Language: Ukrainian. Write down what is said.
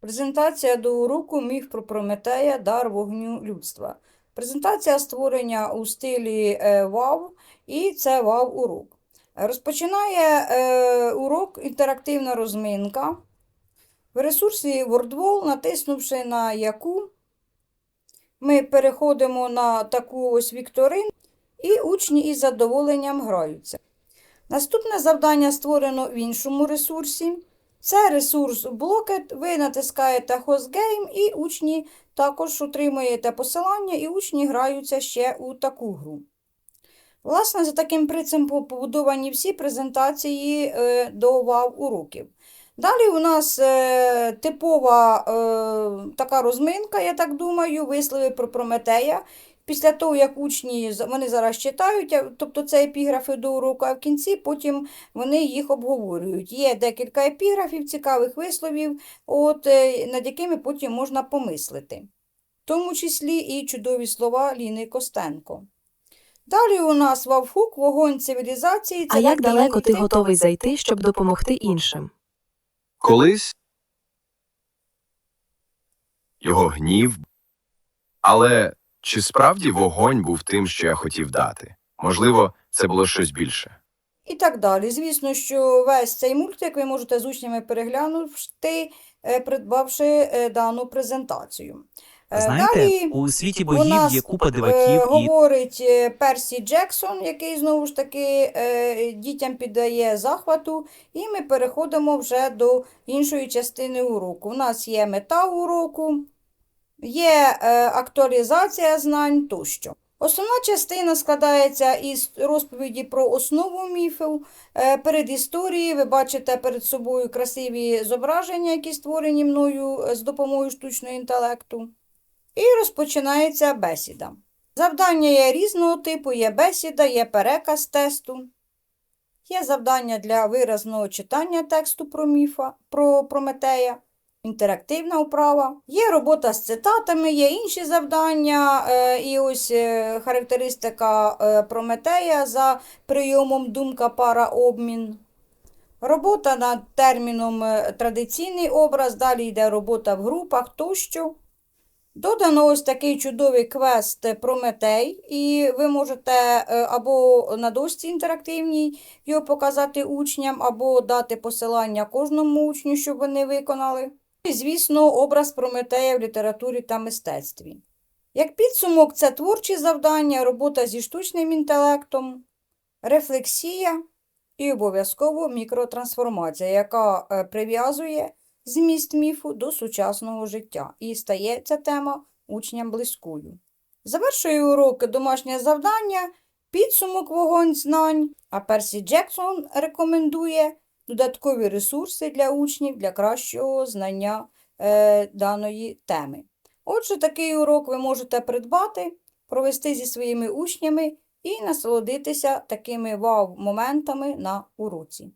Презентація до уроку міф про Прометея, дар вогню людства. Презентація створення у стилі е, ВАВ, і це ВАВ-урок. Розпочинає е, урок інтерактивна розминка. В ресурсі WordWall, натиснувши на яку, ми переходимо на таку ось вікторину, і учні із задоволенням граються. Наступне завдання створено в іншому ресурсі. Це ресурс Blocket. Ви натискаєте HostGame і учні також отримуєте посилання, і учні граються ще у таку гру. Власне, за таким принципом побудовані всі презентації е, до ВАВ уроків. Далі у нас е, типова е, така розминка, я так думаю, вислови про Прометея. Після того, як учні з- вони зараз читають, тобто це епіграфи до уроку, а в кінці потім вони їх обговорюють. Є декілька епіграфів, цікавих висловів, от, е, над якими потім можна помислити. В тому числі і чудові слова Ліни Костенко. Далі у нас Вавхук, вогонь цивілізації. А як далеко ти готовий зайти, щоб допомогти іншим? Колись його гнів. Але чи справді вогонь був тим, що я хотів дати? Можливо, це було щось більше. І так далі. Звісно, що весь цей мультик ви можете з учнями переглянути, е, придбавши е, дану презентацію. Е, Знаєте, Далі у світі у нас є купа диваків говорить е, Персі Джексон, який знову ж таки дітям піддає захвату, і ми переходимо вже до іншої частини уроку. У нас є мета уроку, є е, актуалізація знань тощо. Основна частина складається із розповіді про основу міфів, е, перед історією. Ви бачите перед собою красиві зображення, які створені мною е, з допомогою штучного інтелекту. І розпочинається бесіда. Завдання є різного типу, є бесіда, є переказ тесту. Є завдання для виразного читання тексту про міфа, про Прометея, інтерактивна вправа. Є робота з цитатами, є інші завдання, е, і ось е, характеристика е, Прометея за прийомом думка пара обмін. Робота над терміном традиційний образ, далі йде робота в групах тощо. Додано ось такий чудовий квест Прометей, і ви можете або на дошці інтерактивній його показати учням, або дати посилання кожному учню, щоб вони виконали. І, звісно, образ Прометея в літературі та мистецтві. Як підсумок, це творчі завдання, робота зі штучним інтелектом, рефлексія і обов'язково мікротрансформація, яка е, прив'язує зміст міфу до сучасного життя і стає ця тема учням близькою. Завершує урок домашнє завдання, підсумок вогонь знань, а Персі Джексон рекомендує додаткові ресурси для учнів для кращого знання е, даної теми. Отже, такий урок ви можете придбати, провести зі своїми учнями і насолодитися такими вау-моментами на уроці.